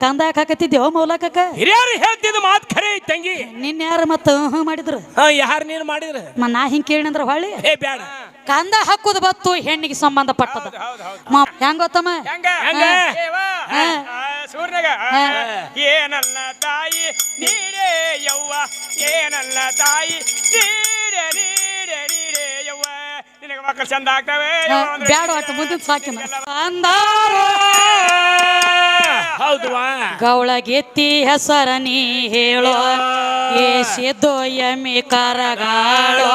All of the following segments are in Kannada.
ಕಂದ ಹಾಕತ್ತಿದ್ದೇವ ಮೌಲಕಕ್ಕ ಹಿರಿಯರು ಹೇಳ್ತಿದ್ ಮಾತು ಖರೆ ಐತ್ ತಂಗಿ. ನಿನ್ನ ಯಾರು ಮತ್ತ ಹ್ಞೂ ಮಾಡಿದ್ರು? ಹಾ ಯಾರು ನೀನು ಮಾಡಿದ್ರ? ಮ ನಾ ಹಿಂಗ್ ಕೇಳಿನಂದ್ರ ಹೊಳ್ಳಿ? ಏ ಬ್ಯಾಡ. ಕಂದ ಹಾಕುದು ಬತ್ತು ಹೆಣ್ಣಿಗೆ ಸಂಬಂಧಪಟ್ಟದ ಮ ಹೆಂಗ್ ಗೊತ್ತಮ್ಮ? ಹೆಂಗ? ಹೆಂಗ? ಹಾ. ಹಾ. ಏನಲ್ಲ ತಾಯಿ ನೀರೇ ಯವ್ವ? ಏನಲ್ಲ ತಾಯಿ ನೀರೇ ಮಕ್ಕಳು ಚಂದ ಆಗ್ತವೆ? ಬ್ಯಾಡ ಒಟ್ಟು ಮುಂದಿನ ಸಾಕಿನ ಹೌದುವಾ ಗೌಳಗೆತ್ತಿ ಹೆಸರ ನೀ ಹೇಳೋ ಏಸಿದ್ದು ಎಮ್ಮಿ ಕರಗಾಳೋ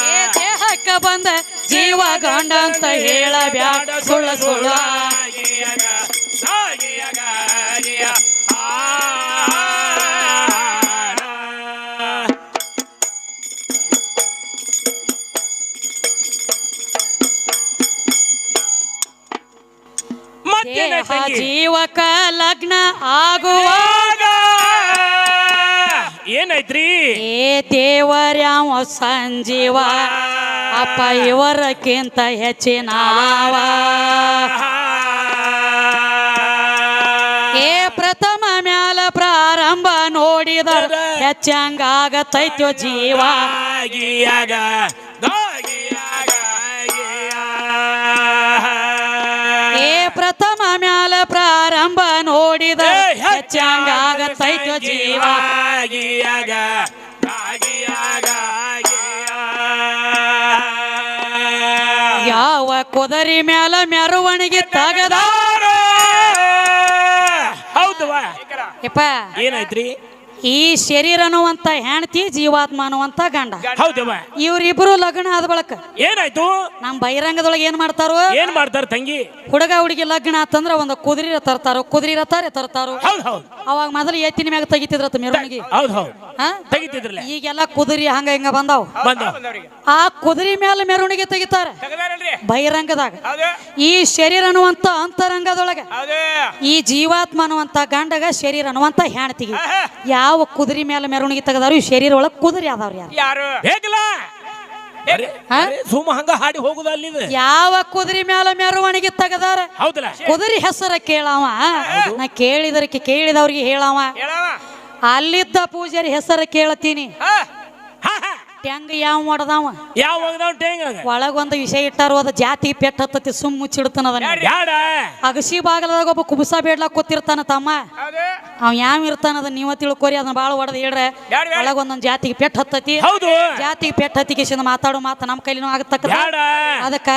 ದೇಹಕ್ಕೆ ದೇಹಕ್ಕ ಬಂದ ಜೀವ ಗಂಡ ಅಂತ ಹೇಳಬ್ಯಾಡ. ಸುಳ್ಳ ಸುಳ್ಳ. ಜೀವಕ ಲಗ್ನ ಆಗುವ ಏನೈತ್ರಿ ಏ ದೇವರ್ಯಾವ ಸಂಜೀವ. ಅಪ್ಪ ಇವರಕ್ಕಿಂತ ಹೆಚ್ಚಿನ ಏ ಪ್ರಥಮ ಮ್ಯಾಲ ಪ್ರಾರಂಭ ನೋಡಿದ ಹೆಚ್ಚಂಗಾಗತೈತ್ಯೋ ಜೀವ. ನೋಡಿದರ ಹೆಚ್ಚಂಗಾಗತೈತ್ಯೋ ಜೀವ. ದಾಗಿಯಾಗ, ದಾಗಿಯಾಗ, ಯಾವ ಕುದರಿ ಮ್ಯಾಲ ಮೆರವಣಿಗೆ ತಗದ? ಹೌದು ಏನಾಯ್ತ್ರಿ? ಈ ಶರೀರ ಅನ್ನುವಂತ ಹೆಂಡತಿ ಜೀವಾತ್ಮ ಅನ್ನುವಂತ ಗಂಡ. ಹೌದವ ಇವ್ರಿಬ್ರು ಲಗ್ನ ಆದ ಬಳಕ ಏನಾಯ್ತು? ನಮ್ ಬಹಿರಂಗದೊಳಗೆ ಏನ್ ಮಾಡ್ತಾರೋ? ಏನ್ ಮಾಡ್ತಾರ ತಂಗಿ? ಹುಡುಗ ಹುಡುಗಿ ಲಗ್ನ ಆತಂದ್ರ ಒಂದು ಕುದುರಿ ತರ್ತಾರೋ? ಕುದುರಿ ರತಾರೆ ತರ್ತಾರೋ? ಹೌದ್ ಹೌದ್. ಅವಾಗ ಮೊದಲು ಎತ್ತಿನ ಮ್ಯಾಗ ತೆಗಿತಿದ್ರತ್ತ ಮೆರವಣಿಗೆ. ಹೌದ್ ಹೌದ್. ಹಾ? ತೆಗಿತಿದ್ರಲ್ಲ? ಈಗೆಲ್ಲ ಕುದುರೆ ಹಂಗ ಹಿಂಗ ಬಂದಾವ್. ಬಂದ ಆ ಕುದುರಿ ಮೇಲೆ ಮೆರವಣಿಗೆ ತೆಗಿತಾರ. ಬಹಿರಂಗದಾಗ. ಹೌದು. ಈ ಶರೀರ ಅನ್ನುವಂತ ಅಂತರಂಗದೊಳಗೆ ಹೌದು. ಈ ಜೀವಾತ್ಮ ಅನ್ನುವಂತ ಗಂಡಗ ಶರೀರ ಅನ್ನುವಂತ ಹೆಣ್ತಿಗೆ. ಆಹಾ. ಯಾವ ಕುದುರೆ ಮೇಲೆ ಮೆರವಣಿಗೆ ತೆಗೆದಾರು ಈ ಶರೀರ ಒಳಗ್ ಕುದುರೆ ಅದಾವ್ರಿ ಯಾರು? ಯಾರು? ಹೇಗಲ್ಲ ಹಾ? ಸುಮ್ಮ ಹಂಗ ಹಾಡಿ ಹೋಗುದ ಯಾವ ಕುದುರೆ ಮೇಲೆ ಮೆರವಣಿಗೆ ತೆಗದಾರ? ಹೌದಲ್ಲ. ಕುದುರೆ ಹೆಸರ ಕೇಳವ. ನಾ ಕೇಳಿದರಕ್ಕೆ ಕೇಳಿದವ್ರಿಗೆ ಹೇಳವ. ಹೇಳವ. ಅಲ್ಲಿದ್ದ ಪೂಜಾರಿ ಹೆಸರ ಕೇಳತೀನಿ. ಹಾ. ಟ್ಯಾಂಗ್ ಯಾವ ಮಾಡದವ? ಯಾವ ಟೇಂಗ ಒಳಗೊಂದು ವಿಷಯ ಇಟ್ಟಾರು ಅದ ಜಾತಿ ಪೆಟ್ಟ ಹತ್ತತಿ ಸುಮ್ ಮುಚ್ಚಿಡ್ತಾನ ಅದನ ಯಾಡ? ಅಗಸಿ ಬಾಗಲದಾಗ ಒಬ್ಬ ಕುಬಸ ಬೇಡ್ಲಾಕ್ ಕೂತಿರ್ತಾನ ತಮ್ಮ. ಅವ ಯಾವ ಇರ್ತಾನ ಅದನ್ನ ನೀವ ತಿಳ್ಕೊರಿ ಅದನ್ನ ಬಾಳ ಹೊಡೆದ್ ಹೇಳ್ರೆ. ಬ್ಯಾಡ, ಒಂದ ಒಳಗೊಂದೊಂದ್ ಜಾತಿಗೆ ಪೆಟ್ಟ ಹತ್ತತಿ. ಹೌದು. ಜಾತಿ ಪೆಟ್ಟ ಹತ್ತಿಗೆ ಮಾತಾಡೋ ಮಾತು ನಮ್ಮ ಕೈಲಿನೂ ಆಗತಕ್ಕ ಬ್ಯಾಡ ಅದಕ್ಕ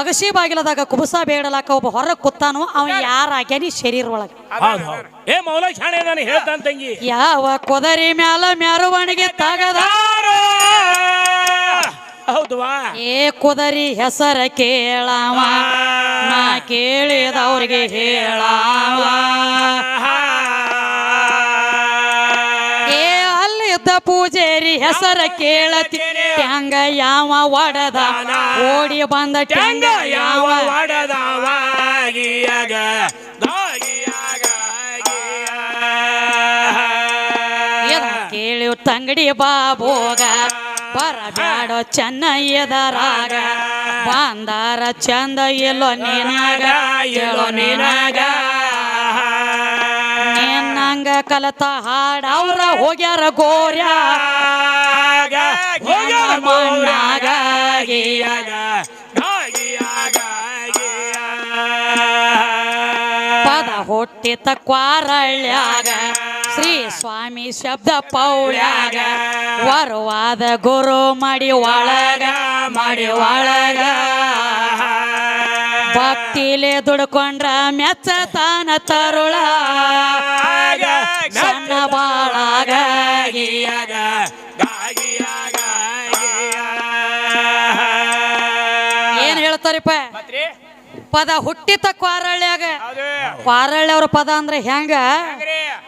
ಅಗಸಿ ಬಾಗಿಲದಾಗ ಕುಬಸ ಬೇಡಲಾಕ ಒಬ್ಬ ಹೊರ ಕೂತಾನು ಅವ ಯಾರಾಗ್ಯಾನಿ ಶರೀರ ಒಳಗ. ಹೌದು ಹೌದ್ ಏ ಮೌಲ ಶಾಣೆ ನಾನು ಹೇಳ್ತಾನ ತಂಗಿ. ಯಾವ ಕೊದರಿ ಮ್ಯಾಲ ಮೆರವಣಿಗೆ ತಗದ? ಹೌದವಾ? ಏ ಕುದರಿ ಹೆಸರ ಕೇಳವ ನಾ ಕೇಳಿದವ್ರಿಗೆ ಹೇಳವ. ಏ ಅಲ್ಲಿದ್ದ ಪೂಜಾರಿ ಹೆಸರ ಕೇಳತಿ ಟ್ಯಾಂಗ ಯಾವ ಒಡದ ಓಡಿ ಬಂದ ಟ್ಯಾಂಗ ಯಾವ ಒಡದವಾಗಿಯಾಗ ಕೇಳಿ ತಂಗಡಿ ಬಾಬೋಗ ಬರಬ್ಯಾಡೋ ಚೆನ್ನಯ್ಯದರಾಗ ಬಂದಾರ ಚಂದ ಎಲ್ಲೋ ನೀನಾಗ ಎಲ್ಲೋ ನೀನಾಗ. ನಿನ್ನಂಗ ಕಲತ ಹಾಡ ಅವ್ರ ಹೋಗ್ಯಾರ ಗೋರ್ಯ. ಮಣ್ಣಾಗ ಪದ ಹುಟ್ಟಿತ ಕ್ವಾರಳ್ಯಾಗ. ಶ್ರೀ ಸ್ವಾಮಿ ಶಬ್ದ ಪೌಳ್ಯಾಗ ವರವಾದ ಗುರು ಮಾಡಿ ಒಳಗ ಮಾಡಿ ಒಳಗ. ಭಕ್ತಿಲೆ ದುಡ್ಕೊಂಡ್ರ ಮೆಚ್ಚತಾನ ತರುಳ. ಸಣ್ಣ ಬಾಳಾಗ ಏನ್ ಹೇಳ್ತಾರಿಪ್ಪ? ಪದ ಹುಟ್ಟಿತ ಕ್ವಾರಳ್ಯಾಗ. ಕ್ವಾರಳ್ಳಿ ಅವ್ರ ಪದ ಅಂದ್ರೆ ಹೆಂಗ?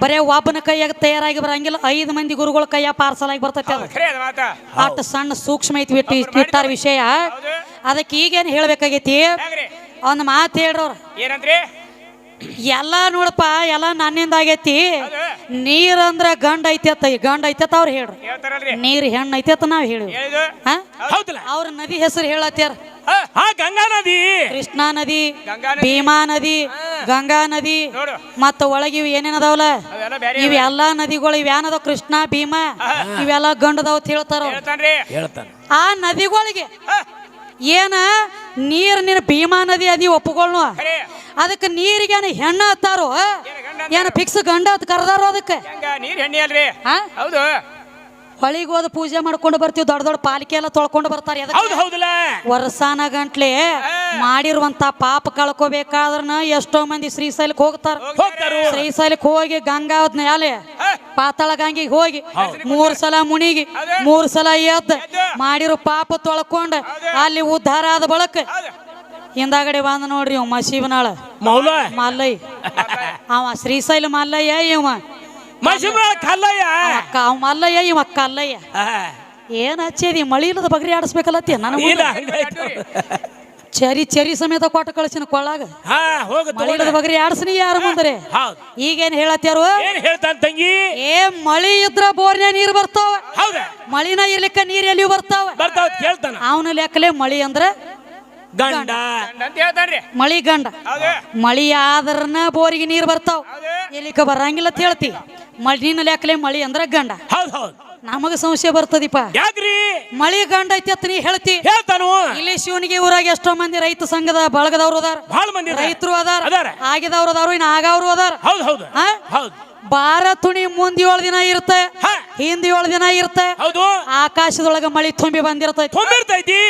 ಬರೇ ಒಬ್ಬನ ಕೈಯಾಗ ತಯಾರಾಗಿ ಬರಂಗಿಲ್ಲ ಐದು ಮಂದಿ ಗುರುಗಳ ಕೈಯ ಪಾರ್ಸಲ್ ಆಗಿ ಬರ್ತೈತೆ ಅಷ್ಟು ಸಣ್ಣ ಸೂಕ್ಷ್ಮ ಐತಿ ಬಿಟ್ಟು ಇಟ್ಟಾರ ವಿಷಯ. ಅದಕ್ಕೆ ಈಗೇನು ಹೇಳ್ಬೇಕಾಗೈತಿ? ಅವನ ಮಾತು ಹೇಳ್ರವ್ರ ಏನಂದ್ರಿ ಎಲ್ಲ ನೋಡಪ್ಪ ಎಲ್ಲ ನನ್ನಿಂದ ಆಗೈತಿ. ನೀರ್ ನೀರಂದ್ರ ಗಂಡ ಐತೆತ್ತ ಗಂಡ ಐತೆತ್ತ ಅವ್ರು ಹೇಳ್ರಿ. ನೀರು ಹೆಣ್ಣು ಐತೆತ್ತ ನಾವ್ ಹೇಳಿವಿ. ಹೇಳಿದು ಹಾ? ಅವ್ರ ನದಿ ಹೆಸರು ಹೇಳತ್ಯಾರ. ಆ ಗಂಗಾ ನದಿ. ಕೃಷ್ಣಾ ನದಿ ಗಂಗಾ ನದಿ. ಭೀಮಾ ನದಿ ಗಂಗಾ ನದಿ ನೋಡು. ಮತ್ತ ಒಳಗೆ ಇವು ಏನೇನದಾವಲ್ಲ? ಅವೆಲ್ಲ ಬೇರೆ ಇವೆಲ್ಲಾ ನದಿಗಳು ಇವ್ಯಾನದ ಕೃಷ್ಣ ಭೀಮಾ ಇವೆಲ್ಲ ಗಂಡದಾವ ಅಂತ ಹೇಳ್ತಾರ ಅವ್ರು. ಹೇಳ್ತಾನ್ರಿ ಹೇಳ್ತಾನೆ. ಆ ನದಿಗಳಿಗೆ ಹ, ಏನ ನೀರ್ ನಿನ್ನ ಭೀಮಾ ನದಿ ಅದಿ ಒಪ್ಪುಗಳು ಖರೆ. ಅದಕ್ಕೆ ನೀರಿಗೆ ಏನ ಹೆಣ್ಣ ಹತ್ತಾರೋ? ಏನ್ ಗಂಡ ಏನ ಫಿಕ್ಸ್ ಗಂಡ ಅಂತ ಕರ್ದಾರೋ ಅದಕ್ಕೆ? ಹೆಂಗ? ನೀರ್ ಹೆಣ್ಣಿ ಅಲ್ರಿ. ಹಾ ಹೌದು. ಹೊಳಿಗೆ ಹೋದ ಪೂಜೆ ಮಾಡ್ಕೊಂಡು ಬರ್ತೀವಿ ದೊಡ್ಡ ದೊಡ್ಡ ಪಾಲಿಕೆ ಎಲ್ಲ ತೊಳ್ಕೊಂಡು ಬರ್ತಾರೆ? ಹೌದು ಹೌದಲ್ಲ. ವರ್ಷಾನ ಗಂಟ್ಲೆ ಮಾಡಿರುವಂತ ಪಾಪ ಕಳ್ಕೋಬೇಕಾದ್ರನ ಎಷ್ಟೋ ಮಂದಿ ಶ್ರೀಶೈಲಕ್ಕೆ ಹೋಗ್ತಾರ. ಶ್ರೀಶೈಲಕ್ಕೆ ಹೋಗಿ ಗಂಗಾ ಮ್ಯಾಲೆ ಪಾತಾಳ ಗಂಗಿಗೆ ಹೋಗಿ ಮೂರ್ ಸಲ ಮುಣಿಗಿ ಮೂರ್ ಸಲ ಎದ್ದ ಮಾಡಿರೋ ಪಾಪ ತೊಳ್ಕೊಂಡ ಅಲ್ಲಿ ಉದ್ಧಾರ ಆದ ಬಳಕ ಹೌದು ಹಿಂದಾಗಡೆ ಬಂದ ನೋಡ್ರಿ ಇವ್ ಮಸೀಬನಾಳ ಮೌಲ ಮಲ್ಲಯ್ಯ. ಅವ ಶ್ರೀಶೈಲ ಮಲ್ಲಯ್ಯ ಇವ. ಮಶಿಮ್ರ ಕಲ್ಲಯ್ಯ. ಅಕ್ಕ ಅವ ಮಲ್ಲಯ್ಯ ಇವ ಕಲ್ಲಯ್ಯ ಆ, ಏನ್ ಹಚ್ಚೇದಿ ಮಳಿ ಇಲ್ಲದ ಬಗ್ರಿ ಆಡಿಸ್ಬೇಕಲ್ಲತ್ತಿ? ನನಗೆ ಇಲ್ಲ ಹಂಗಾಯ್ತು ಚರಿ ಚರಿ ಸಮೇತ ಕೊಟ್ಟು ಕಳಿಸಿನ ಕೊಳ್ಳಾಗ ಹಾ ಹೋಗ ಮಳಿ ಇಲ್ಲದ ಬಗ್ರಿ ಆಡಿಸ್ನಿ ಯಾರು ಮುಂದ್ರೆ ಹೌದು. ಈಗೇನ್ ಹೇಳತ್ಯಾರು? ಏನ್ ಹೇಳ್ತಾನ ತಂಗಿ? ಏ ಮಳಿ ಇದ್ರ ಬೋರ್ನ ನೀರ್ ಬರ್ತಾವ. ಹೌದ? ಮಳಿನ ಇರ್ಲಿಕ್ಕ ನೀರ್ ಎಲ್ಲಿ ಬರ್ತಾವ. ಬರ್ತಾವ ಕೇಳ್ತಾನ ಅವನ ಲೆಕ್ಕಲೆ ಮಳಿ ಅಂದ್ರ ಗಂಡ. ಅಂತ ಹೇಳ್ತಾನ್ರಿ ಮಳಿ ಗಂಡ. ಹೌದು. ಮಳಿ ಆದ್ರನ ಬೋರಿಗೆ ನೀರ್ ಬರ್ತಾವ. ಎಲ್ಲಿಕ ಇಲ್ಲಿಕ ಬರಂಗಿಲ್ಲ ಅಂತ ಹೇಳ್ತಿ. ಮಳಿನ ಲೆಕ್ಕಲೆ ಮಳಿ ಅಂದ್ರ ಗಂಡ. ಹೌದು ಹೌದು. ನಮಗ ಸಂಶಯ ಬರ್ತದಿಪ್ಪ. ಯಾಕ್ರಿ? ಮಳಿ ಗಂಡ ಐತಿ ಅಂತ ನೀ ಹೇಳ್ತಿ. ಹೇಳ್ತಾನು. ಇಲ್ಲಿ ಶಿವನಿಗೆ ಊರಾಗ ಎಷ್ಟೋ ಮಂದಿ ರೈತ ಸಂಘದ ಬಳಗದವ್ರು ಅದಾರ. ಬಹಳ ಮಂದಿ ರೈತರು ಅದಾರ. ಅದಾರ. ಆಗಿದವ್ರು ಅದಾರು ಇನ್ನು ಆಗವ್ರು ಅದಾರ. ಹೌದ್ ಹೌದು. ಆ? ಹೌದ್. ಬಾರ ತುಣಿ ಮುಂದ್ ಏಳು ದಿನ ಇರುತ್ತೆ ಹಿಂದಿ ಹಿಂದ್ ಏಳು ದಿನ ಇರುತ್ತೆ ಹೌದು. ಆಕಾಶದೊಳಗ ಮಳಿ ತುಂಬಿ ಬಂದಿರ್ತೈತಿ. ತುಂಬಿರ್ತೈತಿ. ಬರೇ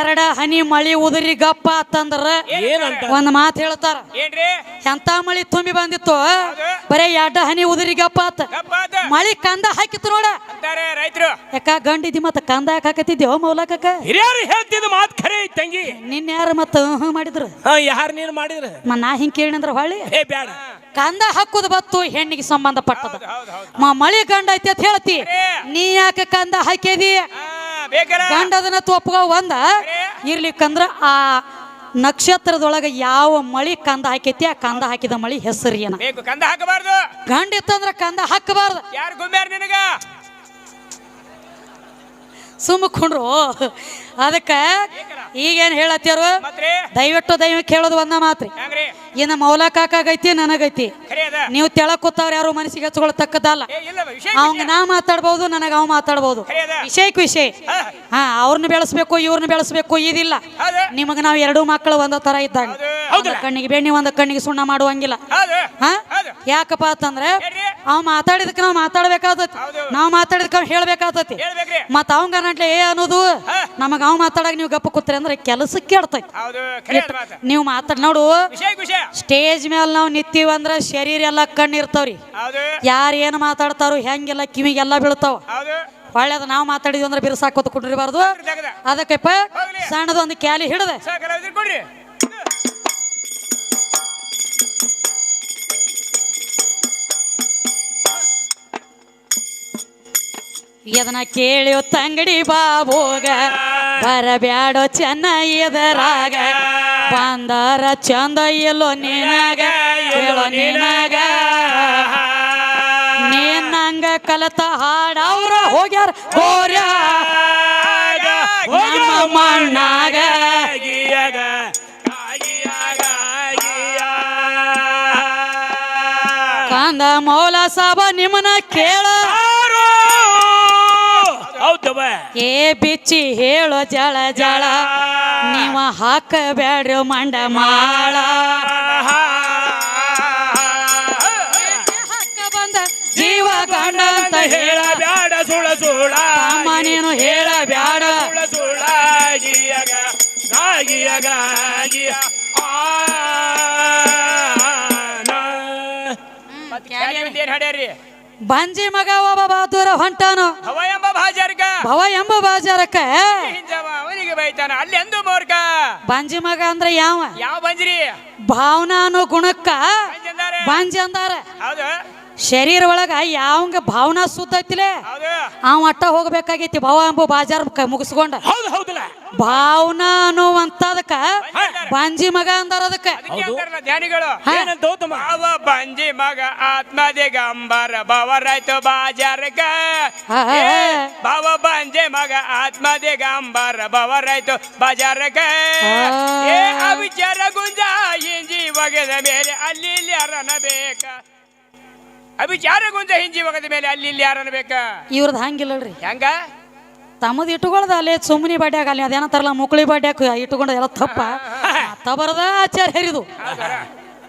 ಎರಡ ಹನಿ ಮಳಿ ಉದುರಿ ಗಪ್ಪ ಅಂತಂದ್ರ ಏನಂತ? ಒಂದ್ ಮಾತು ಹೇಳ್ತಾರ. ಏನ್ರಿ? ಎಂತ ಮಳಿ ತುಂಬಿ ಬಂದಿತ್ತು? ಬರೇ ಎರಡ ಹನಿ ಉದುರಿ ಗಪ್ಪ ಆತ. ಮಳಿ ಕಂದ ಹಾಕಿತ್ತು ನೋಡ. ಅಂತಾರೆ ರೈತರು. ಯಾಕ ಗಂಡಿದಿ ಮತ್ತ ಕಂದ ಯಾಕೆ ಮೌಲಕ ಮೌಲಕಕ್ಕ? ಹಿರಿಯರು ಹೇಳ್ತಿದ್ ಮಾತು ಖರೆ ಐತ್ ತಂಗಿ. ನಿನ್ನ ಯಾರು ಮತ್ತ ಹ್ಞೂ ಮಾಡಿದ್ರು? ಹಾ ಯಾರು ನೀನ್ ಮಾಡಿದ್ರ? ಮ ನಾ ಹಿಂಗ್ ಕೇಳಿನಂದ್ರ ಹೊಳ್ಳಿ. ಏ ಬ್ಯಾಡ. ಕಂದ ಹಾಕುದು ಬತ್ತು ಹೆಣ್ಣಿಗೆ ಸಂಬಂಧಪಟ್ಟದ. ಮ ಮಳಿ ಗಂಡ ಐತಿ ಅಂತ ಹೇಳ್ತಿ. ನೀ ಯಾಕೆ ಕಂದ ಹಾಕ್ಯದಿ ಹಾ ತೋಪ್ಗ ಒಂದ? ಇರ್ಲಿಕ್ಕಂದ್ರ ಆ ನಕ್ಷತ್ರದೊಳಗ ಯಾವ ಮಳಿ ಕಂದ ಹಾಕೈತಿ ಆ ಕಂದ ಹಾಕಿದ ಮಳಿ ಹೆಸರು ಏನ ಕಂದ ಹಾಕಬಾರ್ದು. ಗಂಡ ಇತ್ತಂದ್ರ ಕಂದ ಹಾಕಬಾರ್ದು. ಯಾರು ಗುಮ್ಯಾರ ನಿನಗ? ಸುಮ್ಮಕೊಂಡ್ರು. ಅದಕ್ಕ ಈಗೇನ್ ಹೇಳತ್ಯಾರು? ಮತ್ರಿ? ದಯವಿಟ್ಟು ದಯವಿಟ್ಟು ಕೇಳೋದು ಒಂದ ಮಾತ್ರಿ. ಇನ್ನು ಮೌಲ ಕಾಕಾಗೈತಿ ನನಗೈತಿ. ನೀವು ತೆಳ ಕೂತವ್ರು ಯಾರು ಮನಸ್ಸಿಗೆ ಹಚ್ಕೊಳ್ತಕ್ಕದ್ದಲ್ಲ ಅವಂಗ ನಾ ಮಾತಾಡ್ಬೋದು ನನಗ ಅವ್ ಮಾತಾಡ್ಬೋದು. ವಿಷಯಕ್ ವಿಷಯಕ್ಕೆ ವಿಷಯ. ಹಾ, ಅವ್ರನ್ನ ಬೆಳೆಸ್ಬೇಕು ಇವ್ರನ್ನ ಬೆಳೆಸ್ಬೇಕು ಇದಿಲ್ಲ. ನಿಮಗೆ ನಾವ್ ಎರಡೂ ಮಕ್ಕಳು ಒಂದ ತರ ಇದ್ದಾಗ. ಹೌದು. ಕಣ್ಣಿಗೆ ಬೆಣ್ಣೆ ಒಂದ ಕಣ್ಣಿಗೆ ಸುಣ್ಣ ಮಾಡುವಂಗಿಲ್ಲ. ಹೌದು. ಹಾ? ಯಾಕಪ್ಪ ಅಂತಂದ್ರೆ ಅವ್ ಮಾತಾಡಿದಕ್ಕೆ ನಾವು ಮಾತಾಡ್ಬೇಕಾದತಿ ನಾವು ಮಾತಾಡಿದಕ್ಕೆ ಹೇಳ್ಬೇಕಾಗ್ತತಿ ಹೇಳ್ಬೇಕ್ರಿ. ಮತ್ತ ಅವಂಗ ನಟ್ಲೆ ಏ ಅನ್ನೋದು. ನಮಗ ಅವ್ ಮಾತಾಡಕ್ ನೀವು ಗಪ್ಪ ಕೂತ್ರಿ ಅಂದ್ರೆ ಕೆಲಸಕ್ಕೆ ಅದ ನೀವು ಮಾತಾಡ್ ನೋಡು. ಸ್ಟೇಜ್ ಮೇಲೆ ನಾವು ನಿಂತೀವಿ ಅಂದ್ರೆ ಶರೀರ ಎಲ್ಲ ಕಣ್ಣಿರ್ತಾವ್ರಿ. ಯಾರು ಏನು ಮಾತಾಡ್ತಾರೋ ಹೆಂಗೆಲ್ಲ ಕಿವಿಗೆಲ್ಲ ಬೀಳ್ತಾವ. ಒಳ್ಳೇದು ನಾವು ಮಾತಾಡಿದ್ವಿ ಅಂದ್ರೆ ಬಿರ್ಸಾಕೋತ ಕುಡ್ರಿಬಾರ್ದು ಅದಕ್ಕೆ ಅದಕ್ಕೆಪ್ಪ ಸಣ್ಣದೊಂದು ಕ್ಯಾಲಿ ಹಿಡ್ದೆ. ಇದನ್ನ ಕೇಳಿಯೋ ತಂಗಡಿ ಬಾಬೋಗ ಬರಬ್ಯಾಡೋ ಚೆನ್ನ ಇದರಾಗ ಬಂದಾರ ಚಂದ ಎಲ್ಲೋ ನಿನಗ ಎಲ್ಲೋ ನಿನಗ. ನೀನಂಗ ಕಲತ ಹಾಡವ್ರ ಹೋಗ್ಯಾರ ಹೋರ್ಯ ನಮ್ಮ ಮಣ್ಣಾಗ. ಕಂದ ಮೌಲ ಸಾಬ ನಿಮ್ಮನ್ನ ಕೇಳ. ಏ ಬಿಚ್ಚಿ ಹೇಳೋ ಜಳ ಜಳ ನೀವ ಹಾಕಬೇಡ್ರಿ ಮಂಡ ಮಾಳ. ಹಾಕ ಬಂದ ಜೀವ ಗಂಡ ಅಂತ ಹೇಳ ಹೇಳಬ್ಯಾಡ ಸುಳ ಸುಳ ಅಮ್ಮ ನೀನು ಹೇಳಬ್ಯಾಡ ಸುಳ ಸುಳ ಆಗಿಯಾಗ, ಆಗಿಯಾಗ, ಆಗಿಯ. ಆ. ಏನ್ ಹಾಡ್ಯಾರಿ? ಬಂಜಿ ಮಗ ಒಬ್ಬ ಬಹದ್ದೂರ ಹೊಂಟಾನು. ಹವ ಎಂಬ ಭಾಜಾರ್ಗ ಭವ ಎಂಬ ಹಿಂಜವ ಅವನಿಗೆ ಬೈತಾನ. ಅಲ್ಲಿ ಎಂದು ಮೋರ್ಕ ಬಂಜಿ ಮಗ ಅಂದ್ರೆ ಯಾವ? ಯಾವ ಬಂಜ್ರಿ? ಭಾವನಾ ಅನ್ನೋ ಗುಣಕ್ಕ ಬಂಜಿ ಅಂದಾರ. ಹೌದು. ಶರೀರ ಒಳಗ ಯಾವಂಗ ಭಾವನಾ ಸುದ್ದ ಐತಿಲೆ? ಅವ ಅಟ್ಟ ಹೋಗ್ಬೇಕಾಗೈತಿ ಭಾವ ಅಂಬು ಬಾಜಾರ್ ಕ- ಮುಗಿಸ್ಕೊಂಡ. ಹೌದು ಹೌದಲ್ಲ. ಭಾವನಾ ಅನ್ನುವಂತದಕ್ಕ ಬಾಂಜಿ ಮಗ ಅಂದಾರ ಅದಕ್ಕ. ಅಂತಾರಲ್ಲ ಏನಂತ ಅವ ಬಂಜಿ ಮಗ ಆತ್ಮದಿಗಂಬರ ಬವರಾಯ್ತು ಬಾಜಾರಕ ಹಾ, ಹಾ, ಏ, ಹಾ. ಬಾವ ಬಂಜೆ ಮಗ ಆತ್ಮದಿಗಂಬರ ಬವರಾಯ್ತು ಬಾಜಾರಕ ಹಾ. ಏ ಅವಿಚಾರ ಗುಂಜ ಒಗೆದ ಮೇಲೆ ಅಲ್ಲಿ ಇಲ್ಲಿ ಬೇಕಾ ಬೇಕ. ಅವಿಚಾರ ಗುಂಜ ಹಿಂಜಿ ಒಗೆದ ಮೇಲೆ ಅಲ್ಲಿ ಇಲ್ಲಿ ಯಾರನ್ನ ಬೇಕ? ಇವ್ರದ್ದು ಹಂಗಿಲ್ಲಲ್ರಿ. ಹೆಂಗ? ತಮ್ಮದು ಇಟ್ಕೊಳ್ದ ಅಲ್ಲೇ ಸುಮ್ಮನೆ ಬಡ್ಯಾಗ ಅಲ್ಲಿ ಅದೇನಂತಾರಲ್ಲ ಮುಕ್ಳಿ ಬಡ್ಯಾಕ ಇಟ್ಕೊಂಡ ಎಲ್ಲ ತಪ್ಪ. ತಬರದ ಆಚಾರ ಹೇರಿದು.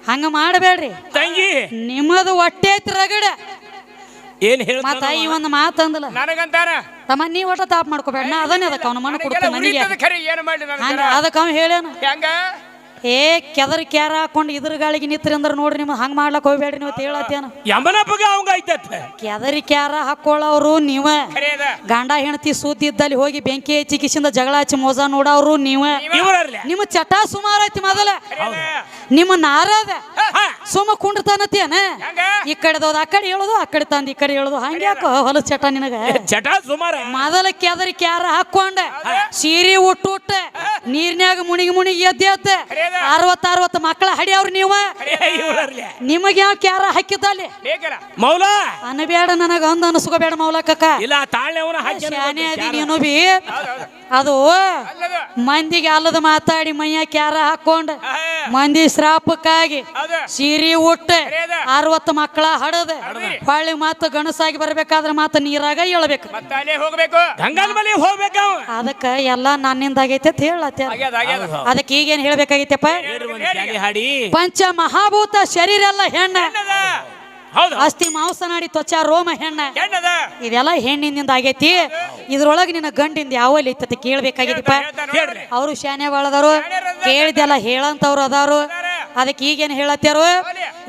ಹಂಗ ಮಾಡಬೇಡ್ರಿ. ತಂಗಿ. ನಿಮ್ಮದು ಹೊಟ್ಟೆ ಐತಿ ರಗಡ. ಏನ್ ಮತ್ತ ಹೇಳ್ತಾನ ಈ ಒಂದು ಮಾತಂದಲ್ಲ ನನಗಂತಾರ? ತಮ್ಮ ನೀ ಒಟ್ಟ ತಾಪ್ ಮಾಡ್ಕೋಬೇಡ ನಾ ಅದನ್ನೇ ಅದಕ್ಕೆ ಅವನ ಮನ ಕೊಡ್ತೀನಿ ನನಗೆ ಏನು ಮಾಡಿ ಅದಕ್ಕೆ ಅವ್ನು ಹೇಳ್ಯಾನ. ಹೆಂಗ? ಏ ಕೆದರ್ ಕ್ಯಾರ ಹಾಕೊಂಡು ಇದ್ರ ಗಾಳಿಗೆ ನಿತ್ರಿ ಅಂದ್ರೆ ನೋಡ್ರಿ ನಿಮ್ಮ ಹಂಗ ಮಾಡ್ಲಕ್ ಹೋಗ್ಬೇಡ್ರಿ ನೀವು ತೇಳತ್ತೇನ ಯಮನಪ್ಪಗ ಅವಂಗ ಐತತ್ತ ಕೆದರಿ ಕ್ಯಾರ ಹಾಕೊಳ್ಳೋರು ನೀವ. ಗಂಡ ಹೆಂಡತಿ ಸೂತಿದ್ದಲ್ಲಿ ಇದ್ದಲ್ಲಿ ಹೋಗಿ ಬೆಂಕಿ ಹಚ್ಚಿ ಕಿಶಿಂದ ಜಗಳ ಹಚ್ಚಿ ಮೋಸ ನೋಡೋರು ನೀವ. ಇವರಲ್ಲ. ನಿಮ್ಮ ಚಟ ಸುಮಾರ ಐತಿ ಮೊದಲ. ನಿಮ್ಮ ನಾರದ ಸುಮ ಸುಮ್ಮ ಕುಂಡ್ತಾನತಿಯನ ಹೆಂಗ? ಈ ಕಡೆದೋದು ಆ ಕಡೆ ಹೇಳುದು ಆ ಕಡೆ ತಂದು ಈ ಕಡೆ ಹೇಳೋದು. ಹಂಗ್ಯಾಕೋ ಹೊಲ ಚಟ ನಿನಗ? ಚಟ ಸುಮಾರ. ಮೊದಲ ಕೆದರಿ ಕ್ಯಾರ ಹಾಕೊಂಡ. ಸೀರೆ ಉಟ್ಟು ಉಟ್ಟ. ನೀರ್ನ್ಯಾಗ ಮುಣಿಗಿ ಮುಣಿಗಿ ಎದ್ದೆ ಎದ್ದ. ಅರವತ್ತ ಅರವತ್ತು ಮಕ್ಕಳ ಹಡಿಯವ್ರು ನೀವ? ನಿಮಗೆ ಯಾವ ಕ್ಯಾರ ಹಾಕಿದ್ದಲ್ಲಿ? ಮೌಲ? ಅನಬೇಡ ನನಗ ಅಂದ ಅನಸ್ಕೋಬೇಡ ಮೌಲಕ್ಕ ಇಲ್ಲ ತಾಳ್ನೆ ನೀನು ಬಿ. ಅದು ಅಲ್ಲದು. ಮಂದಿಗೆ ಅಲ್ಲದ ಮಾತಾಡಿ ಮೈಯ ಕ್ಯಾರ ಹಾಕೊಂಡ. ಮಂದಿ ಶ್ರಾಪಕ್ಕಾಗಿ ಸೀರಿ ಸೀರೆ ಉಟ್ಟ. ಅರವತ್ತು ಮಕ್ಕಳ ಹಡದ. ಹೊಳ್ಳಿ ಮಾತು ಗಣಸಾಗಿ ಬರ್ಬೇಕಾದ್ರೆ ಮಾತು ನೀರಾಗ ಹೇಳ್ಬೇಕು. ಮತ್ತ ಅಲ್ಲೇ ಹೋಗ್ಬೇಕು. ಗಂಗನ ಮನೆ ಹೋಗ್ಬೇಕ ಅವ. ಅದಕ್ಕ ಎಲ್ಲಾ ನನ್ನಿಂದ ಆಗೈತೆ ಅಂತ ಹೇಳತ್ತ ಅದಕ್ಕೆ ಈಗೇನ್ ಹೇಳ್ಬೇಕಾಗೈತಪ್ಪ ಪಂಚ ಮಹಾಭೂತ ಶರೀರ ಎಲ್ಲ ಹೆಣ್ಣ. ಹೌದು. ಅಸ್ಥಿ ಮಾಂಸ ನಾಡಿ ತ್ವಚ ರೋಮ ಹೆಣ್ಣ. ಹೆಣ್ಣದ. ಇದೆಲ್ಲ ಹೆಣ್ಣಿನಿಂದ ಆಗೈತಿ. ಇದ್ರೊಳಗೆ ನಿನ್ನ ಗಂಡಿಂದ ಯಾವಲ್ಲಿ ಇತ್ತತಿ ಕೇಳ್ಬೇಕಾಗಿದಪ್ಪ ಅವರು ಅವರು ಶಾನ್ಯಗಳದಾರು ಕೇಳಿದೆಲ್ಲ ಹೇಳಂತವ್ರು ಅದಾರು. ಅದಕ್ಕೆ ಈಗೇನು ಹೇಳತ್ತಾರು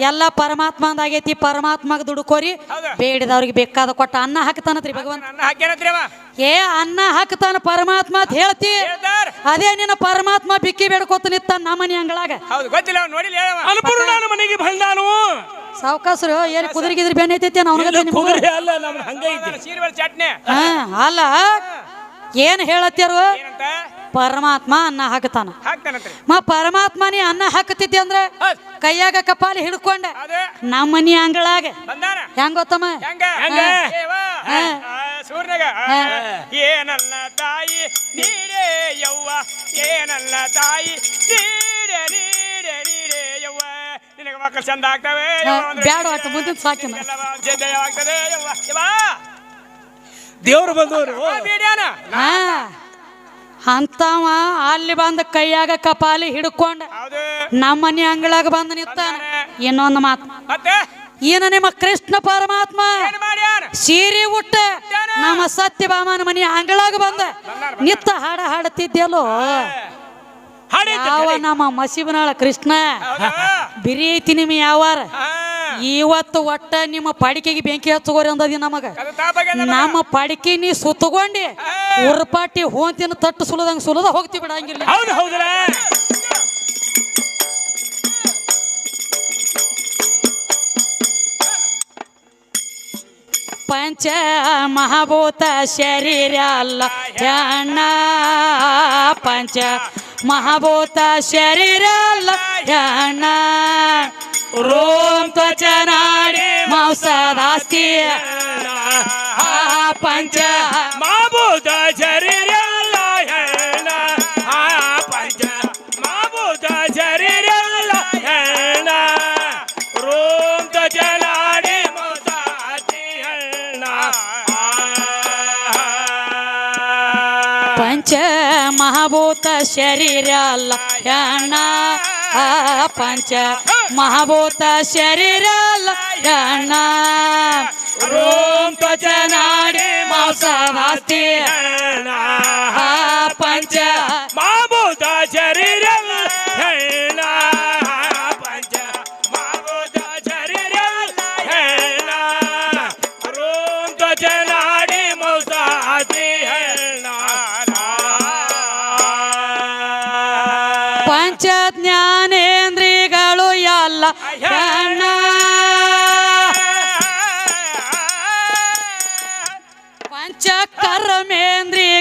ಎಲ್ಲ ಪರಮಾತ್ಮಂದ ಆಗೈತಿ ಪರಮಾತ್ಮಗ ದುಡುಕೋರಿ. ಬೇಡದವ್ರಿಗೆ ಬೇಡಿದವ್ರಿಗೆ ಬೇಕಾದ ಕೊಟ್ಟ ಅನ್ನ ಹಾಕ್ತಾನತ್ರಿ ಭಗವಂತ. ಏ ಅನ್ನ ಹಾಕ್ತಾನ ಪರಮಾತ್ಮ ಅಂತ ಹೇಳ್ತಿ. ಅದೇ ನಿನ್ನ ಪರಮಾತ್ಮ ಬಿಕ್ಕಿ ಬೇಡ್ಕೋತ ನಿತ್ತ ಮನೆ ಅಂಗಳಾಗ. ಮನೆಗೆ ಬಂದಾನು. ಸಾವ್ಕಾಸರು ಏನ್ ಕುದುರೆಗಿದ್ರಿ ಬೆನ್ನ ಐತೈತಿ ಅವನಿಗೆ ಕುದುರೆ ಅಲ್ಲ ಏನ್ ಹೇಳತ್ಯಾರು? ಏನಂತ? ಪರಮಾತ್ಮ ಅನ್ನ ಹಾಕ್ತಾನ ಮಾ ಮ ಪರಮಾತ್ಮನಿ ಅನ್ನ ಹಾಕತಿದ್ದೆ ಅಂದ್ರೆ. ಕೈಯಾಗ ಕಪಾಲಿ ಹಿಡ್ಕೊಂಡೆ. ನಮ್ಮ ಮನಿ ಅಂಗಳಾಗ. ಬಂದಾನ. ಹೆಂಗ್ ಗೊತ್ತಮ್ಮ? ಆ, ಏನಲ್ಲ ತಾಯಿ ನೀರೇ ಯವ್ವ? ಏನಲ್ಲ ತಾಯಿ ನೀಡೆ ನೀಡೆ ನೀಡೆ ಯವ್ವ? ನಿನಗೆ ಮಕ್ಕಳು ಚಂದ ಆಗ್ತವೆ? ಬ್ಯಾಡ ಒಟ್ಟು ಮುಂದಿನ ಸಾಕಿನ. ದೇವ್ರು ಬಂದವರು. ಅಂತವ ಅಲ್ಲಿ ಬಂದ ಕೈಯಾಗ ಕಪಾಲಿ ಹಿಡ್ಕೊಂಡ ನಮ್ಮ ಮನೆ ಅಂಗಳಾಗ ಬಂದ ನಿತ್ತ ಇನ್ನೊಂದು ಮಾತು. ಏನು ನಿಮ್ಮ ಕೃಷ್ಣ ಪರಮಾತ್ಮ? ಸೀರಿ ಉಟ್ಟ ನಮ್ಮ ಸತ್ಯಭಾಮನ ಮನೆ ಅಂಗಳಾಗ ಬಂದ. ನಿತ್ತ ಹಾಡ ಹಾಡತಿದ್ಯಲ್ಲೋ? ಹಾಡೈತೆ ಯಾವ ನಮ್ಮ ಮಸೀಬನಾಳ ಕೃಷ್ಣ? ಬಿರಿ ಐತಿ ನಿಮ್ಮ ಯಾವಾರ. ಇವತ್ತು ಒಟ್ಟ ನಿಮ್ಮ ಪಾಡಿಕೆಗೆ ಬೆಂಕಿ ಹಚ್ಚಗೋರಿ ಅಂದದಿ ನಮಗ. ನಮ್ಮ ಪಡಿಕೆ ನೀ ಸುತ್ತಗೊಂಡಿ ಉರ್ಪಾಟಿ ಹೋಂತಿನ ತಟ್ಟು ಸುಲದಂಗ ಸುಲದ ಹೋಗ್ತಿ ಬಿಡಂಗಿಲ್ಲ ಪಂಚ ಮಹಾಭೂತ ಶರೀರ ಅಲ್ಲ ಜಾಣ ಪಂಚ ಮಹಾಭೂತ ಶರೀರ ಅಲ್ಲ ಹೆಣ್ಣ. ರೋಮ್ ತ್ವಚ ನಾಡಿ ಮಾಂಸದಾಸ್ತಿ ಆ ಪಂಚ ಮಾಬೂದ ಶರೀರ ಅಲ್ಲ ಹೆಣ್ಣ. ಆ ಪಂಚ ಮಾಬೂದ ಶರೀರ ಅಲ್ಲ ಹೆಣ್ಣ. ರೋಮ್ ತ್ವಚ ನಾಡಿ ಮೋಸಾತಿ ಹೆಣ್ಣ. ಪಂಚ ಮಹಾಭೂತ ಪಂಚ ಮಹಾಭೂತ ಶರೀರ ಲಕ್ಷಣ ಓಂ ಮಾಸ ನಾಡಿ ಆ ಪಂಚ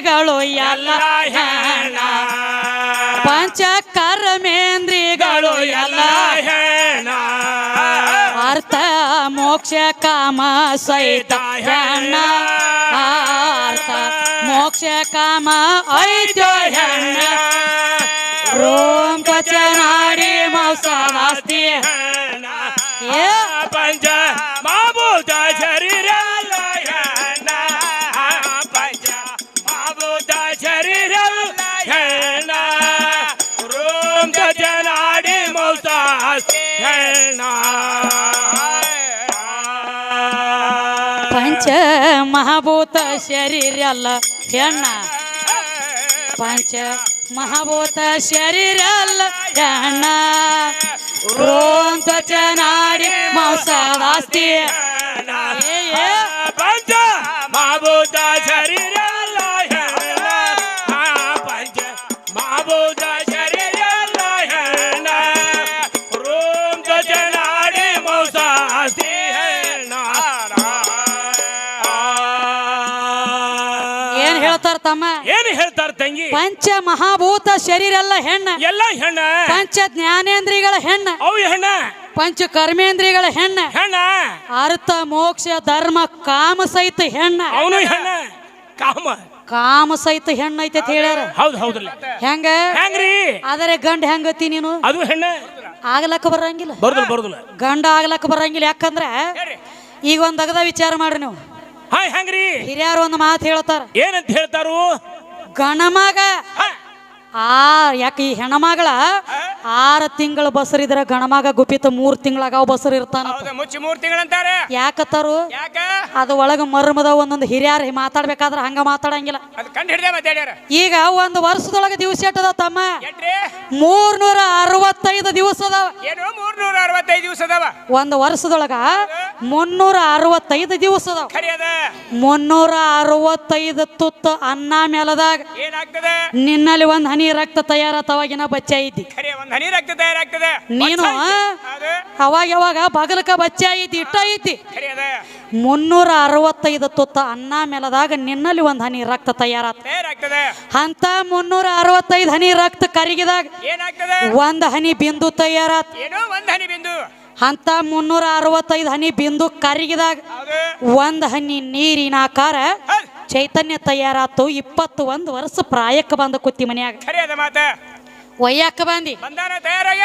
ಕರ್ಮೇಂದ್ರಿಗಳು ಎಲ್ಲ ಹೇಳ ಪಂಚ ಕರ್ಮೇಂದ್ರಿಗಳು ಎಲ್ಲ ಹೇಳ ಅರ್ಥ ಮೋಕ್ಷ ಕಾಮ ಸಹಿತ ಹೆಣ್ಣ ಅರ್ಥ ಮೋಕ್ಷ ಕಾಮ ಐತ್ಯೋ ಹೆಣ್ಣ ರೋಮ್ ಕಚನಾಡಿ ಮಾಂಸಾಸ್ತಿ ಏ ಪಂಚ ಮಹಾಭೂತ ಶರೀರ ಅಲ್ಲ. ಹೆಣ್ಣ. ಪಂಚ ಮಹಾಭೂತ ಶರೀರ ಅಲ್ಲ. ಹೆಣ್ಣ. ರೋಮ್ ತ್ವಚನಾಡಿ ಮಾಂಸದಾಸ್ತಿ ಏ ಏ. ಪಂಚ ತಂಗಿ. ಪಂಚ ಮಹಾಭೂತ ಶರೀರ ಎಲ್ಲ ಹೆಣ್ಣ. ಎಲ್ಲ ಹೆಣ್ಣ. ಪಂಚ ಜ್ಞಾನೇಂದ್ರಿಗಳ ಹೆಣ್ಣ. ಅವು ಹೆಣ್ಣ. ಪಂಚ ಕರ್ಮೇಂದ್ರಿಗಳ ಹೆಣ್ಣ. ಹೆಣ್ಣ. ಅರ್ಥ ಮೋಕ್ಷ ಧರ್ಮ ಕಾಮ ಸಹಿತ ಹೆಣ್ಣ. ಅವನು ಹೆಣ್ಣ. ಕಾಮ. ಕಾಮ ಸಹಿತ ಹೆಣ್ಣ ಐತೆ ಅಂತ ಹೇಳ್ಯಾರ. ಹೌದು ಹೌದು ಹೆಂಗ? ಹೆಂಗ್ರಿ? ಆದರೆ ಗಂಡ ಹೆಂಗತಿ ನೀನು? ಅದು ಹೆಣ್ಣ. ಆಗ್ಲಕ್ಕ ಬರಂಗಿಲ್ಲ. ಬರುದಿಲ್ಲ ಬರುದಿಲ್ಲ. ಗಂಡ ಆಗ್ಲಕ್ಕ ಬರಂಗಿಲ್ಲ. ಯಾಕಂದ್ರೆ ಈಗ ಒಂದ್ ಅಗದ ವಿಚಾರ ಮಾಡ್ರಿ ನೀವು. ಹಾ ಹೆಂಗ್ರಿ? ಹಿರಿಯರು ಒಂದು ಮಾತು ಹೇಳ್ತಾರ. ಏನಂತ ಹೇಳ್ತಾರು? ಗಣಮಗ ಆ ಯಾಕೆ ಈ ಹೆಣ್ಮಗಳ? ಆರು ತಿಂಗಳ ಬಸರಿದ್ರ ಗಣಮಗ ಗುಪಿತ ಮೂರ್ ತಿಂಗಳಾಗ ಬಸರ್ ಇರ್ತಾನ ಹೌದು ಮುಚ್ಚಿ ಮೂರ್ ತಿಂಗಳಂತಾರೆ. ಯಾಕತ್ತಾರು? ಯಾಕ? ಅದು ಒಳಗ ಮರ್ಮದ ಒಂದೊಂದು ಹಿರಿಯರ್ ಮಾತಾಡ್ಬೇಕಾದ್ರ ಹಂಗ ಮಾತಾಡಂಗಿಲ್ಲ. ಅದು ಕಂಡು ಹಿಡ್ದೆ ಮಾತಾಡ್ಯಾರ ಈಗ ಒಂದು ವರ್ಷದೊಳಗ ದಿವಸ ಎಟ್ಟದ ತಮ್ಮ? ಎಟ್ರಿ? ಮೂರ್ನೂರ ಅರವತ್ತೈದು ದಿವಸ ಅದಾವ. ಏನು ಮೂರ್ನೂರ ಅರವತ್ತೈದು ದಿವಸ ಅದಾವ? ಒಂದು ವರ್ಷದೊಳಗ ಮುನ್ನೂರ ಅರವತ್ತೈದು ದಿವಸ ಅದಾವ. ಖರಿ ಅದ. ಮುನ್ನೂರ ಅರವತ್ತೈದು ತುತ್ತು ಅನ್ನ ಮೇಲದಾಗ ಏನಾಗ್ತದೆ? ನಿನ್ನಲ್ಲಿ ಒಂದ್ ಹನಿ ರಕ್ತ ತಯಾರಾತವಾಗಿನ ಬಚ್ಚ ಐತಿ. ಖರಿ ಒಂದ್ ಹನಿ ರಕ್ತ ತಯಾರಾಗ್ತದೆ. ನೀನು ಅದು. ಅವಾಗ ಯಾವಾಗ ಬಗಲಕ ಬಚ್ಚ ಐತಿ ಇಟ್ಟ ಐತಿ. ಖರಿ ಅದ. ಮುನ್ನೂರ ಅರವತ್ತೈದು ತುತ್ತ ಅನ್ನ ಮೇಲದಾಗ ನಿನ್ನಲ್ಲಿ ಒಂದ್ ಹನಿ ರಕ್ತ ತಯಾರಾತ. ತಯಾರಾಗ್ತದೆ. ಅಂತ ಮುನ್ನೂರ ಅರವತ್ತೈದು ಹನಿ ರಕ್ತ ಕರಗಿದಾಗ ಏನಾಗ್ತದೆ? ಒಂದ್ ಹನಿ ಬಿಂದು ತಯಾರಾತ. ಏನೋ ಒಂದ್ ಹನಿ ಬಿಂದು. ಅಂತ ಮುನ್ನೂರ ಅರವತ್ತೈದು ಹನಿ ಬಿಂದು ಕರಗಿದಾಗ ಹೌದು. ಒಂದ್ ಹನಿ ನೀರಿನ ಆಕಾರ. ಚೈತನ್ಯ ತಯಾರಾತು ಇಪ್ಪತ್ತು ಒಂದು ವರ್ಷ ಪ್ರಾಯಕ್ಕೆ ಬಂದ ಕುತ್ತಿ ಮನ್ಯಾಗ. ಒಯ್ಯಕ್ಕ ಬಂದಿ? ಬಂದಾನ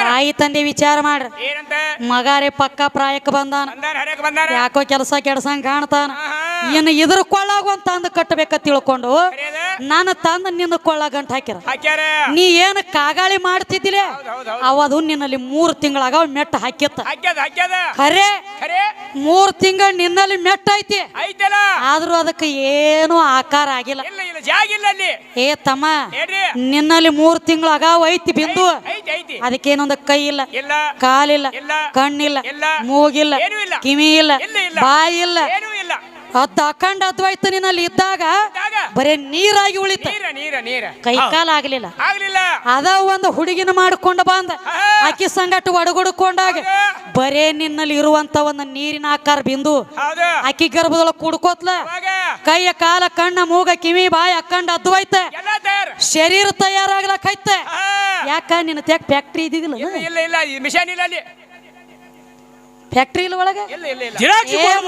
ತಾಯಿ ತಂದೆ ವಿಚಾರ ಮಾಡ್ರ. ಏನಂತ? ಮಗಾರೆ ಪಕ್ಕ ಪ್ರಾಯಕ್ಕೆ ಬಂದಾನ. ಬಂದಾನ ಹರ್ಯಾಕ ಬಂದಾನ? ಯಾಕೋ ಕೆಲಸ ಕೆಡ್ಸಂಗ್ ಕಾಣ್ತಾನ. ಇನ್ನು ಇದ್ರ ಕೊಳ್ಳಾಗ ಒಂದ್ ತಂದ ಕಟ್ಟಬೇಕ ತಿಳ್ಕೊಂಡು ನನ್ನ ನಾನು ತಂದ ನಿನ್ನ ಕೊಳ್ಳ ಗಂಟ ಹಾಕಿರ ಹಾಕ್ಯಾರ? ನೀ ಏನು ಕಾಗಾಳಿ ಮಾಡ್ತಿದ್ದಿಲೆ? ಅವದು ನಿನ್ನಲ್ಲಿ ಮೂರು ತಿಂಗಳಾಗ ಮೆಟ್ಟ ಹಾಕಿತ್ತ ಹಾಕ್ಯದ ಹಾಕ್ಯದ? ಖರೆ? ಖರೆ? ಮೂರು ತಿಂಗಳ ನಿನ್ನಲ್ಲಿ ಮೆಟ್ಟ ಐತಿ. ಐತಲ್ಲ? ಆದ್ರೂ ಅದಕ್ಕೆ ಏನು ಆಕಾರ ಆಗಿಲ್ಲ. ಇಲ್ಲ ಇಲ್ಲ ಜಾಗ ಇಲ್ಲ ಅಲ್ಲಿ. ಏ ತಮ್ಮ ಏನ್ರಿ ನಿನ್ನಲ್ಲಿ ಮೂರು ತಿಂಗಳಾಗ ಅಗಾವ ಐತಿ ಬಿಂದು ಅದಕ್ಕೇನೊಂದು ಕೈ ಇಲ್ಲ ಕಾಲಿಲ್ಲ ಕಣ್ಣಿಲ್ಲ ಇಲ್ಲ ಮೂಗಿಲ್ಲ. ಕಿವಿ ಇಲ್ಲ. ಬಾಯಿ ಇಲ್ಲ ಅದ್ ಅಖಂಡ ಅದ್ವೈತ ನಿನ್ನಲ್ಲಿ ಇದ್ದಾಗ ಬರೇ ನೀರಾಗಿ ಉಳಿತ. ನೀರ ಕೈ ಕಾಲ ಆಗ್ಲಿಲ್ಲ. ಆಗ್ಲಿಲ್ಲ. ಅದ ಒಂದು ಹುಡುಗಿನ ಮಾಡ್ಕೊಂಡು ಬಂದ. ಅಕ್ಕಿ ಆಕಿ ಸಂಗಟ ಒಡಗುಡ್ಕೊಂಡಾಗ ಬರೇ ನಿನ್ನಲ್ಲಿ ಇರುವಂತ ಒಂದು ನೀರಿನ ಆಕಾರ ಬಿಂದು. ಅಕ್ಕಿ ಆಕಿ ಗರ್ಭದೊಳಗೆ ಕುಡ್ಕೋತ್ಲ. ಕೈಯ ಕಾಲ ಕಣ್ಣ ಮೂಗ ಕಿವಿ ಬಾಯಿ ಅಕ್ಕಂಡ ಅದ್ವೈತ. ಎಲ್ಲ ತಯಾರ. ಶರೀರ ತಯಾರಾಗ್ಲಕ್ಕೈತೆ ಯಾಕ ನಿನ್ನ ತ್ಯಾಕ್ ಫ್ಯಾಕ್ಟ್ರಿ ಇದ್ದಿದ್ದಿಲ್ಲ? ಇಲ್ಲ ಇಲ್ಲ ಮಿಷನ್ ಇಲ್ಲ ಅಲ್ಲಿ ಫ್ಯಾಕ್ಟ್ರಿ ಇಲ್ಲ ಒಳಗ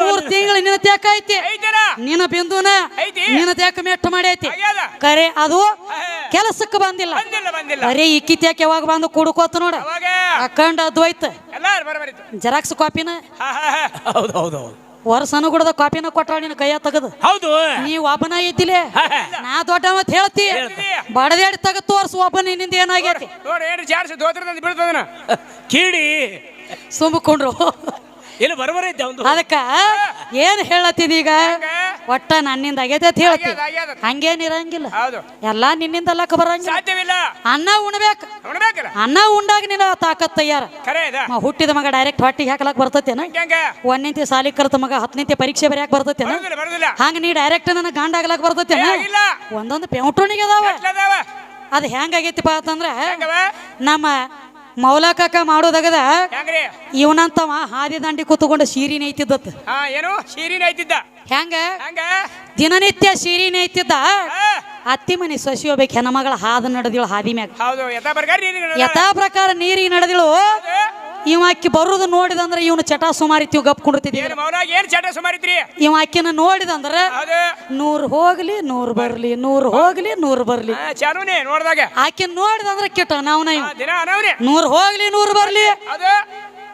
ಮೂರ್ ತಿಂಗಳು ನಿನ್ನ ತ್ಯಾಕ ಐತಿ. ಐತನ? ನಿನ್ನ ಬಿಂದುನ ಐತಿ. ನಿನ್ನ ತ್ಯಾಕ ಮೆಟ್ಟ ಮಾಡೈತಿ. ಆಗ್ಯಾದ? ಕರೆ ಅದು. ಕೆಲಸಕ್ಕೆ ಬಂದಿಲ್ಲ. ಬಂದಿಲ್ಲ ಬಂದಿಲ್ಲ. ಬರೀ ಇಕ್ಕಿ ತ್ಯಾಕ ಯಾವಾಗ ಬಂದು ಕುಡ್ಕೋತ ನೋಡ. ಅವಾಗ ಅಕ್ಕಂಡ ಅದ್ವೈತ. ಬರಬರಿತು. ಜೆರಾಕ್ಸ್ ಕಾಪಿನ ಹಾ ಹಾ ಹಾ. ಹೌದು ಹೌದು ಹೌದು. ವರ್ಷನು ಗುಡದ ಕಾಪಿನ ಕೊಟ್ಟಾಳ ನಿನ್ನ ಕೈಯ ತೆಗದು. ಹೌದು. ನೀ ಒಬ್ಬನ ಇದ್ದಿಲೆ? ನಾ ದೊಡ್ಡ ಮತ್ ಹೇಳ್ತಿ. ಬಡದೇಡಿ ತೆಗದ್ ತೋರ್ಸು ಒಬ್ಬನ ನಿನ್ನಿಂದ ಏನಾಗೈತಿ? ನೋಡಿ ಏನ್ರಿ ಜಾರ್ಸಿ ದೋತ್ರದಂತ ಬೀಳ್ತದನ? ಕೀಡಿ ಸುಮ್ಕೊಂಡ್ರು ಇಲ್ಲಿ ಬರಬರೈತೆ ಒಂದು ಅದಕ್ಕ ಏನ್ ಹೇಳತ್ತಿದೀಗ ಒಟ್ಟ ನನ್ನಿಂದ ಆಗೈತೆ ಅಂತ ಹೇಳ್ತಿ ಆಗ್ಯಾದ, ಆಗ್ಯಾದ. ಹಂಗೇನ್ ಇರಂಗಿಲ್ಲ. ಹೌದು. ಎಲ್ಲಾ ನಿನ್ನಿಂದ ಅಲ್ಲಕ ಬರಂಗಿಲ್ಲ. ಸಾಧ್ಯವಿಲ್ಲ. ಅನ್ನ ಉಣ್ಬೇಕ. ನೋಡ್ಬೇಕಲ್ಲ ಅನ್ನ ಉಂಡಾಗ ನಿನ್ನ ತಾಕತ್ ತಯಾರ. ಖರೆ ಇದ. ಮ ಹುಟ್ಟಿದ ಮಗ ಡೈರೆಕ್ಟ್ ಹೊಟ್ಟಿಗೆ ಹಾಕಲಕ್ ಬರ್ತತೇನ? ಹೆಂಗ ಒಂದನಿಂತಿ ಸಾಲಿ ಕರ್ತ ಮಗ ಹತ್ತನಿಂತಿ ಪರೀಕ್ಷೆ ಬರೆಯಕ್ ಬರ್ತತೇನ? ಬರುದಿಲ್ಲ ಬರುದಿಲ್ಲ. ಹಂಗ ನೀ ಡೈರೆಕ್ಟ್ ನನ್ನ ಗಂಡ ಆಗ್ಲಕ್ ಬರ್ತತೇನ? ಇಲ್ಲ ಒಂದೊಂದು ಪೆಂಟೋಣಿಗೆ ಅದಾವ. ಎಟ್ಲದಾವ ಅದು ಹೆಂಗಾಗೈತಿಪ್ಪ ಅಂತಂದ್ರ ಹೆಂಗವ? ನಮ್ಮ ಮೌಲಕಾಕ ಮಾಡೋದಾಗದ? ಹೆಂಗ್ರಿ? ಇವನಂತವ ಹಾದಿ ದಂಡಿ ಕೂತ್ಕೊಂಡು ಶೀರಿ ನೇಯ್ತಿದ್ದತ್ ಹಾ ಏನು? ಶೀರಿನ ಐತಿದ್ದ. ಹೆಂಗ? ಹೆಂಗ? ದಿನನಿತ್ಯ ಶೀರಿ ನೇಯ್ತಿದ್ದ ಅತ್ತಿ ಮನೆ ಸಸಿ ಹೋಗ್ಬೇಕು ಹೆಣ್ಮಗಳ ಹಾದ ನಡೆದಿಳು ಹಾದಿ ಮ್ಯಾಗ. ಹೌದು ಯಥಾ ಪ್ರಕಾರ ನೀರಿಗೆ ಯಥಾ ಪ್ರಕಾರ ನೀರಿಗೆ ನಡೆದಿಳು. ಇವ ಅಕ್ಕಿ ಬರೋದು ನೋಡಿದಂದ್ರ ಇವನು ಚಟ ಸುಮಾರಿತ್ತೀವಿ ಗಪ್ ಏನ್ ಚಟ ಸುಮಾರಿತ್ರಿ ಇವ ಅಕ್ಕಿನ ನೋಡಿದಂದ್ರ ಹೌದು ನೂರ್ ಹೋಗ್ಲಿ ನೂರು ಬರ್ಲಿ ನೂರು ಹೋಗ್ಲಿ ನೂರು ಬರ್ಲಿ. ಆ, ಚಾನುನೇ ನೋಡ್ದಾಗ. ಆಕಿನ ನೋಡಿದಂದ್ರ ಕಿಟ್ಟ ನಾವ್ನ ಇವ್. ಆ, ದಿನ ಅನವ್ರಿ. ನೂರ್ ಹೋಗ್ಲಿ ನೂರ್ ಬರ್ಲಿ. ಹೌದು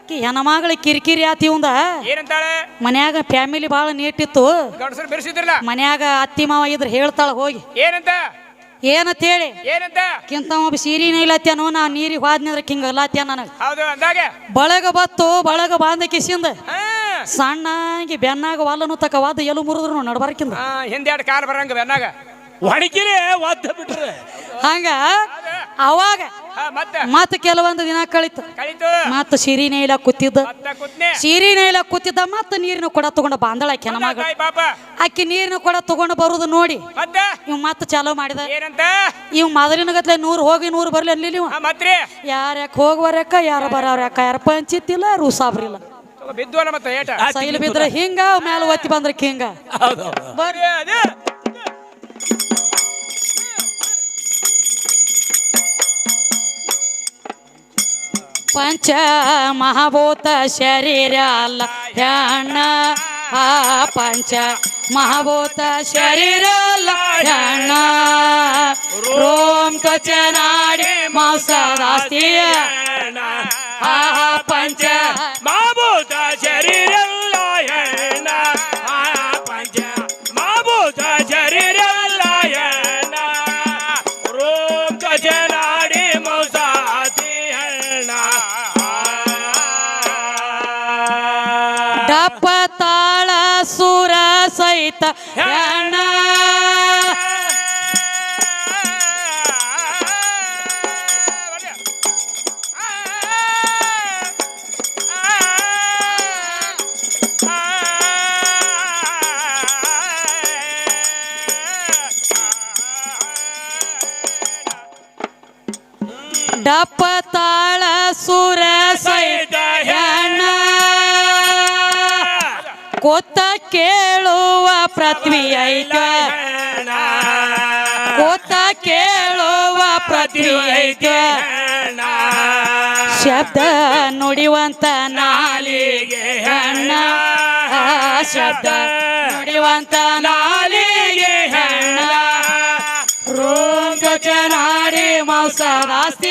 ಆಕಿ ಹೆಣ್ಮಗಳ ಕಿರಿಕಿರಿ ಆತಿ ಇವಂದ. ಏನಂತಾಳೆ? ಮನ್ಯಾಗ ಫ್ಯಾಮಿಲಿ ಭಾಳ ನೀಟಿತ್ತು ಗಂಡಸರು ಬೆರೆಸಿದ್ರಲ್ಲ? ಮನ್ಯಾಗ ಅತ್ತಿ ಮಾವ ಇದ್ರ ಹೇಳ್ತಾಳ ಹೋಗಿ. ಏನಂತ? ಏನಂತ ಹೇಳಿ? ಏನಂತ? ಕಿಂತ ಒಬ್ಬ ಸೀರಿನ ಇಲ್ಲತ್ಯಾನೋ ನಾ ನೀರಿಗೆ ಹೋದ್ನಿದ್ರೆ ಕಿಂಗ್ ಅಲ್ಲತ್ಯ ನನಗೆ. ಹೌದು ಅಂದಾಗ? ಬಳಗ ಬತ್ತು ಬಳಗ ಬಾಂಧ ಕಿಸಿಂದ. ಸಣ್ಣಗೆ ಬೆನ್ನಾಗ ವಾಲನು ತಕ ವಾದ ಎಲು ಮುರಿದ್ರು ನಡ್ಬಾರ್ಕಿಂದ. ಹಿಂದೆ ಎರಡು ಕಾರ್ ಬರಂಗ ಬೆನ್ನಾಗ. ಒಣಗಿರಿ ಒದ್ದ ಬಿಟ್ರೆ. ಹಂಗ? ಅವಾಗ ಮತ್ತ? ಕೆಲವೊಂದು ದಿನ ಕಳಿತು. ಕಳಿತು. ಮತ್ತ ಸಿರಿ ನೈಲ ಕೂತಿದ್ದ. ಸಿರಿ ನೈಲ ಕೂತಿದ್ದ ಮತ್ತ ನೀರಿನ ಕೊಡ ತಗೊಂಡ ಬಾಂದಳ ಆಕೆ ನಮಗ ಆಕಿ ನೀರಿನ ಕೊಡ ತಗೊಂಡು ಬರುದು ನೋಡಿ. ಮತ್ತ? ಇವ್ ಮತ್ತ ಚಾಲೋ ಮಾಡಿದ. ಏನಂತ? ಇವ್ ಮೊದಲಿನ ಗತ್ಲೆ ನೂರು ಹೋಗಿ ನೂರು ಬರ್ಲಿ ಅಲ್ಲಿ ನೀವು. ಯಾರ ಯಾಕೆ ಹೋಗುವರ್ಯಾಕ ಯಾರ ಬರೋರ್ಯಾಕ ಯಾರ ಪಂಚಿತ್ತಿಲ್ಲ ರೂಸಾಬ್ರಿಲ್ಲ ಸಾಬ್ರಿಲ್ಲ ಬಿದ್ವಲ್ಲ ಮತ್ತ ಏಟ? ಸೈಲ್ ಬಿದ್ರ ಹಿಂಗ ಮ್ಯಾಲ ಒತ್ತಿ ಬಂದ್ರ ಹಿಂಗ. ಪಂಚ ಮಹಾಭೂತ ಶರೀರ ಅಲ್ಲ ಹೆಣ್ಣ ಆ ಪಂಚ ಮಹಾಭೂತ ಶರೀರ ಅಲ್ಲ ಹೆಣ್ಣ ರೋಮ್ ತ್ವಚ ನಾಡಿ ಮಾಂಸದಾಸ್ತಿಯ ಆ ಪಂಚ ಮಾಭೂತ ಶರೀರಲ್ಲ ಡಪ್ಪ ತಾಳ ಸುರ ಸಹಿತ ಕೊತ್ತ ಕೇಳುವ ಪೃಥ್ವಿ ಐತ ಕೊತ್ತ ಕೇಳುವ ಪೃಥ್ವಿ ಐತ ಶಬ್ದ ನುಡಿವಂತ ನಾಲಿಗೆ ಹೆಣ್ಣ. ಶಬ್ದ ನುಡಿವಂತ ನಾಲಿಗೆ ಹೆಣ್ಣ. ರೋಗ ನಾಡಿ ಮಾಂಸದಾಸ್ತಿ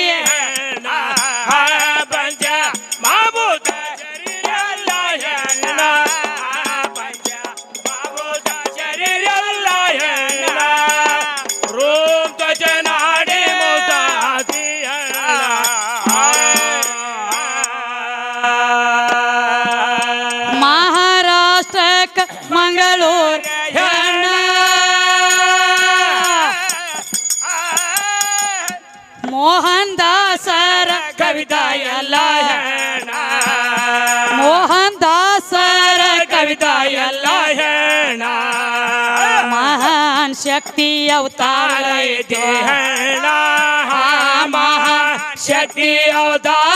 ಕವಿತಾ ಎಲ್ಲ ಮೋಹನ್ ದಾಸರ ಕವಿತಾ ಎಲ್ಲ ಹೆಣ್ಣ ಮಹಾನ್ ಶಕ್ತಿ ಅವತಾರ ಇದೆ. ಹೆಣ್ಣ ಮಹಾನ್ ಶಕ್ತಿ ಅವತಾರ